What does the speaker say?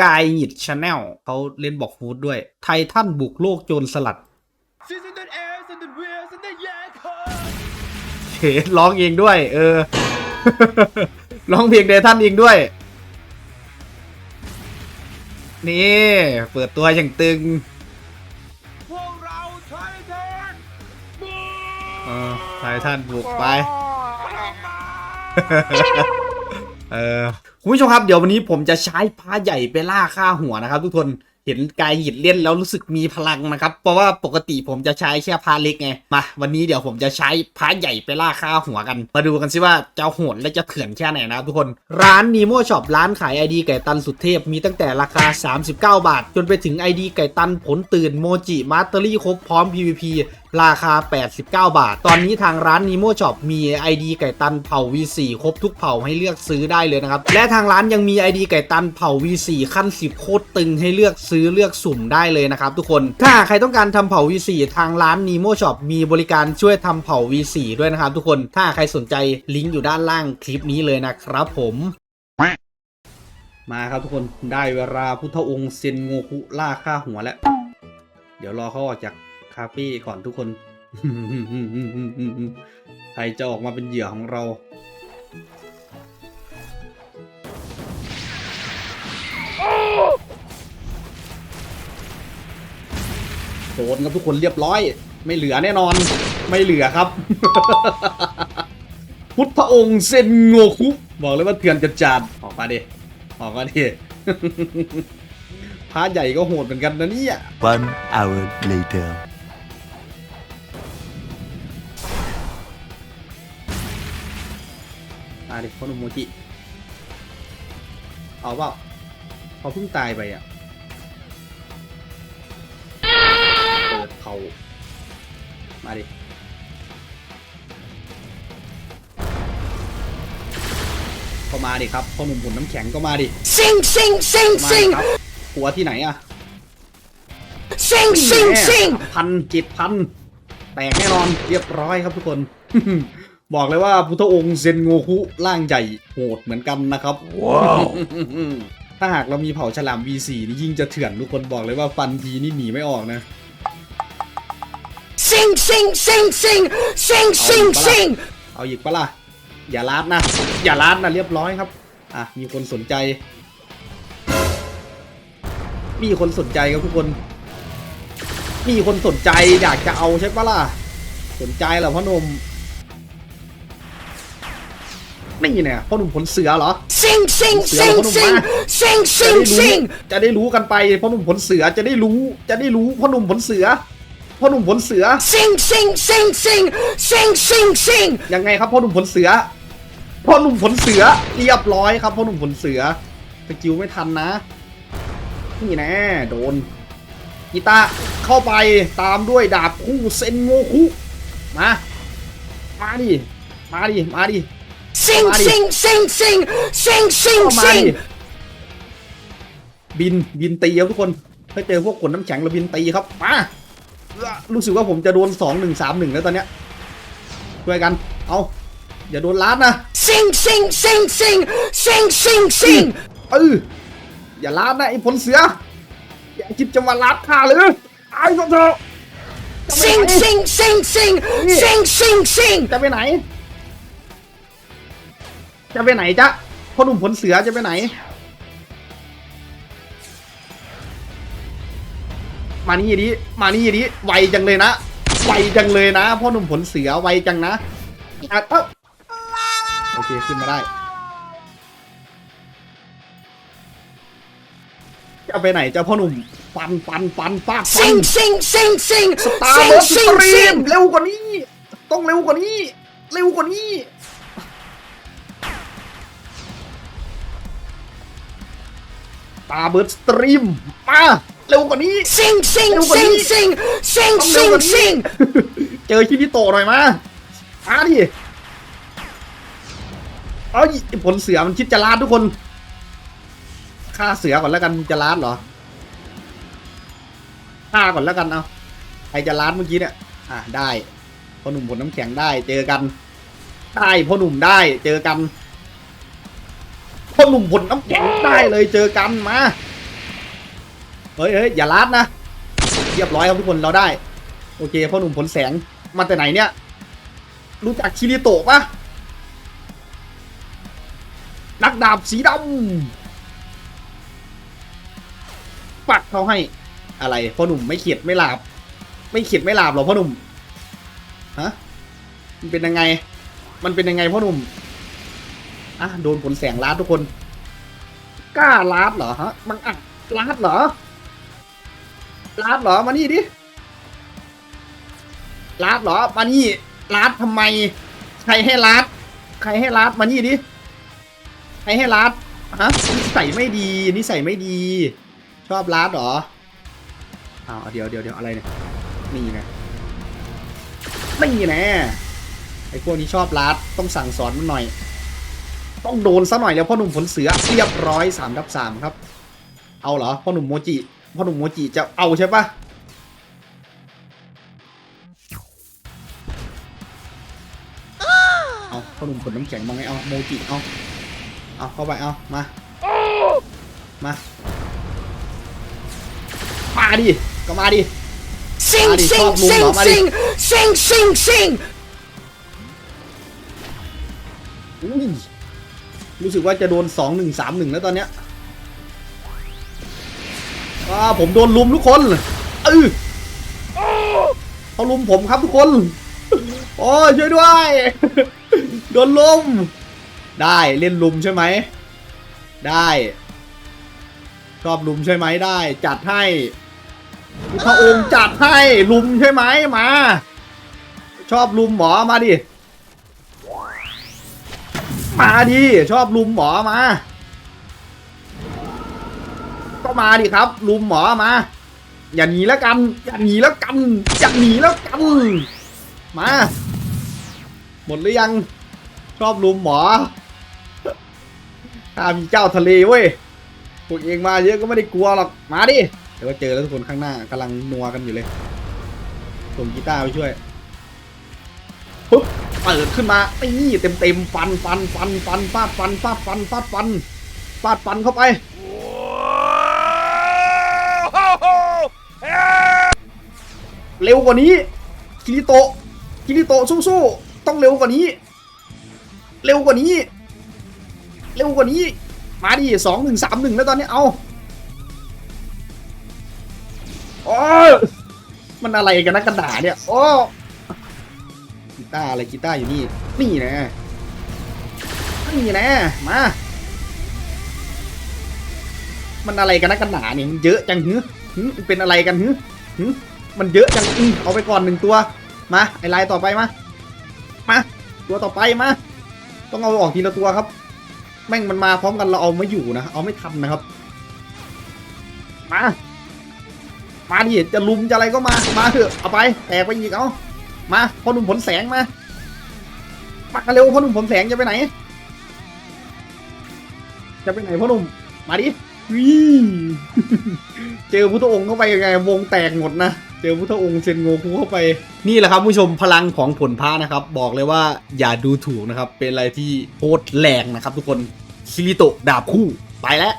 กายหยิดชาแนลเขาเล่นบอกฟูดด้วย ไททันบุกโลกโจรสลัดเขร้องเองด้วย เออ ร้องเพลงไททันเองด้วย นี่ เปิดตัวอย่างตึงพวกเราไททันบูเออไททันบุกไป เออคุณผู้ชมครับเดี๋ยววันนี้ผมจะใช้พ้าใหญ่ไปล่าฆ่าหัวนะครับทุกคน เห็นกายหยิดเล่นแล้วรู้สึกมีพลังนะครับ เพราะว่าปกติผมจะใช้แค่พระเล็กไง มา วันนี้เดี๋ยวผมจะใช้พระใหญ่ไปล่าฆ่าหัวกัน มาดูกันสิว่าจะโหดและจะเถื่อนแค่ไหนนะครับทุกคน ร้านนีโมช็อปร้านขายไอดีไก่ตันสุดเทพมีตั้งแต่ราคา 39 บาท จนไปถึงไอดีไก่ตันผลตื่นโมจิมาสเตอรี่ครบพร้อม PVP ราคา 89 บาท ตอนนี้ทางร้าน Nemo Shop มี ID ไก่ตันเผ่า V4 ครบทุกเผ่าให้เลือกซื้อได้เลยนะครับ และทางร้านยังมี ID ไก่ตันเผ่า V4 ขั้น 10 โคตรตึงให้เลือกซื้อเลือกสุ่มได้เลยนะครับทุกคน ถ้าใครต้องการทำเผา V4 ทางร้าน Nemo Shop มีบริการช่วยทำเผา V4 ด้วยนะครับทุกคน ถ้าใครสนใจลิงก์อยู่ด้านล่างคลิปนี้เลยนะครับผมมาครับทุกคนได้เวลาพุทธองค์เซนโงคุล่าฆ่าหัวแล้ว เดี๋ยวรอเขาออกจากคาเฟ่ก่อนทุกคน ใครจะออกมาเป็นเหยื่อของเราโนครับทุกคนเรียบร้อย ไม่เหลือแน่นอน ไม่เหลือครับ พุทธองค์เซนโงคุบอกเลยว่าเถื่อนจัดจานออกมาดิออกมาดิพระใหญ่ก็โหดเหมือนกันนะเนี่ย One hour later. มาดิพ่อหนุ่มโมจิ เอาเปล่าเขาเพิ่งตายไปอะ เปิดเขามาดิก็มาดิครับพ่อหนุ่มหุ่นน้ำแข็งก็มาดิ Sing, sing, sing, มาดิ sing, ครับหัวที่ไหนอะ sing, sing, sing. พันเจ็ดพันแตกแน่นอนเรียบร้อยครับทุกคน บอกเลยว่าพุทธองค์เซนโงคุร่างใหญ่โหดเหมือนกันนะครับว้าวถ้าหากเรามีเผ่าฉลาม V4 นี่ยิ่งจะเถื่อนทุกคนบอกเลยว่าฟันทีนี่หนีไม่ออกนะ Sing, sing, sing, sing, sing, sing, sing. เอาอีกปะล่ะอย่าลาดนะ อย่าลาดนะเรียบร้อยครับ อะ มีคนสนใจ มีคนสนใจครับทุกคน มีคนสนใจอยากจะเอาใช่ปะล่ะ สนใจเหรอพ่อหนุ่มนี่เนี่ยพ่อหนุ่มผลเสือเหรอ Sing, sing, Sing, sing, sing, sing, sing, จะได้ sing, รู้ sing. จะได้รู้กันไปพ่อหนุ่มผลเสือจะได้รู้ จะได้รู้พ่อหนุ่มผลเสือ พ่อหนุ่มผลเสือ Sing, sing, sing, sing, sing, sing, sing. ยังไงครับพ่อหนุ่มผลเสือ พ่อหนุ่มผลเสือเรียบร้อยครับพ่อหนุ่มผลเสือสกิลไม่ทันนะ นี่แน่โดนกีตาร์เข้าไปตามด้วยดาบคู่เซนโงคุมามาดิมาดิมาดิ Sing, Somebody. sing, sing, sing, sing, sing, เข้ามาดิ sing. บินบินตีครับทุกคนถ้าเจอพวกขนน้ำแข็งเราบินตีครับมา รู้สึกว่าผมจะโดนสองหนึ่งสามหนึ่งแล้วตอนเนี้ยช่วยกัน เอาอย่าโดนล้านนะ Sing, sing, sing, sing, sing, sing, sing. เอออย่าล้านนะไอ้ผลเสือ อย่าคิดจะมาล้านข้าเลยไอ้ก็เถอะ Sing, sing, sing, sing, sing, sing, sing. จะไปไหน จะไปไหนจ๊ะพ่อหนุ่มผลเสือจะไปไหน มานี่ดิมานี่ดิไวจังเลยนะไวจังเลยนะพ่อหนุ่มผลเสือไวจังนะอะเอ้าโอเคขึ้นมาได้จะไปไหนจ้ะพ่อหนุ่มปันปันปันปากปัน Sing, sing, sing, sing, ตาร์เบิร์ sing, ดส sing, ตรีม sing. เร็วกว่านี้ ต้องเร็วกว่านี้ เร็วกว่านี้ตาเบิร์ดสตรีมมา เร็วกว่านี้ Sing, sing, Đâu có sing, đi. sing, sing, ต้องเร็วก sing, ว่านี้ sing. เจอคิริโตะหน่อยมามาดิเอ้ยไอ้ผลเสือมันคิดจะลาดทุกคนฆ่าเสือก่อนแล้วกันจะลาดเหรอฆ่าก่อนแล้วกันเอาใครจะลาดเมื่อกี้เนี่ย อะได้พ่อหนุ่มผลน้ำแข็งได้ เจอกัน ได้พ่อหนุ่มได้ เจอกันพ่อหนุ่มผลน้ำแข็งได้เลยเจอกันมา เฮ้ยเฮ้ยอย่าลาดนะ เรียบร้อยครับทุกคนเราได้ โอเคพ่อหนุ่มผลแสงมาแต่ไหนเนี่ย รู้จักคิริโตะปะนักดาบสีดำปักเขาให้ อะไรพ่อหนุ่มไม่เขียดไม่หลาบ ไม่เขียดไม่หลาบหรอพ่อหนุ่มฮะมันเป็นยังไง มันเป็นยังไงพ่อหนุ่มอะโดนผลแสงลาดทุกคน กล้าลาดเหรอฮะมังอะลาดเหรอ ลาดเหรอ มานี่ดิลาดเหรอ มานี่ลาดทำไม ใครให้ลาด ใครให้ลาด มานี่ดิ ใครให้ลาด ฮะนิสัยไม่ดี นิสัยไม่ดี ชอบลาดเหรออ้าวเดี๋ยวเดี๋ยวเดี๋ยวอะไรเนี่ย นี่ไงนี่แน่ไอ้พวกนี้ชอบลาด ต้องสั่งสอนมันหน่อย ต้องโดนซะหน่อยแล้วพ่อหนุ่มผลเสือเรียบร้อยสามทับสามครับ เอาเหรอพ่อหนุ่มโมจิ พ่อหนุ่มโมจิจะเอาใช่ปะเอาพ่อหนุ่มผลน้ำแข็งมาไงเอาโมจิเอาเอาเข้าไปเอามามามาดิก็มาดิ Sing, Mari, sing, top room, sing, no, Mari. sing, sing, sing, sing. อุ้ยรู้สึกว่าจะโดนสองหนึ่งสามหนึ่งแล้วตอนเนี้ย อ่าผมโดนลุมทุกคนเออเขาลุมผมครับทุกคนโอ้ยช่วยด้วยโดนลุม ได้เล่นลุมใช่ไหมได้ชอบลุมใช่ไหมได้ จัดให้พระองค์จัดให้ลุมใช่ไหมมา ชอบลุมหมอมาดิมาดิชอบลุมหมอมา ก็มาดิครับ ลุมหมอมา อย่าหนีแล้วกัน อย่าหนีแล้วกัน อย่าหนีแล้วกัน มา หมดหรือยัง ชอบลุมหมอข้ามีเจ้าทะเลเว้ยพวกเองมาเยอะก็ไม่ได้กลัวหรอก มาดิเดี๋ยวก็เจอแล้วทุกคนข้างหน้ากำลังนัวกันอยู่เลยส่งกีตาร์ไปช่วยปุ๊บเปิดขึ้นมานี่เต็มเต็มฟันฟันฟันฟันฟาดฟันฟาดฟันฟาดฟันฟาดฟันเข้าไป เร็วกว่านี้คิริโตะคิริโตะสู้ๆต้องเร็วกว่านี้ เร็วกว่านี้ เร็วกว่านี้ มาดิสองหนึ่งสามหนึ่งแล้วตอนนี้เอาโอ้มันอะไรกันนะกระดาษเนี่ยโอ้กีตาร์อะไรกีตาร์อยู่นี่ นี่นะนี่นะมามันอะไรกันนะกันหนาเนี่ยมันเยอะจังหืหึมั เป็นอะไรกันหืหึมันเยอะจังอือเอาไปก่อนหนึ่งตัว มา ไอลายต่อไปมา มา ตัวต่อไปมา ต้องเอาออกทีละตัวครับ แม่งมันมาพร้อมกันเราเอาไม่อยู่นะ เอาไม่ทันนะครับ มา มาดิ จะลุมจะอะไรก็มา มาเถอะ เอาไป แตกไปอีกเอามาพ่อหนุ่มผลแสงมา มาเร็วพ่อหนุ่มผลแสงจะไปไหน จะไปไหนพ่อหนุ่ม มาดิ เจอพุทธองค์เข้าไปยังไง วงแตกหมดนะ เจอพุทธองค์เซนโงคุเข้าไป นี่แหละครับผู้ชมพลังของผลพ้านะครับ บอกเลยว่าอย่าดูถูกนะครับ เป็นอะไรที่โคตรแรงนะครับทุกคนคิริโตะดาบคู่ไปแล้ว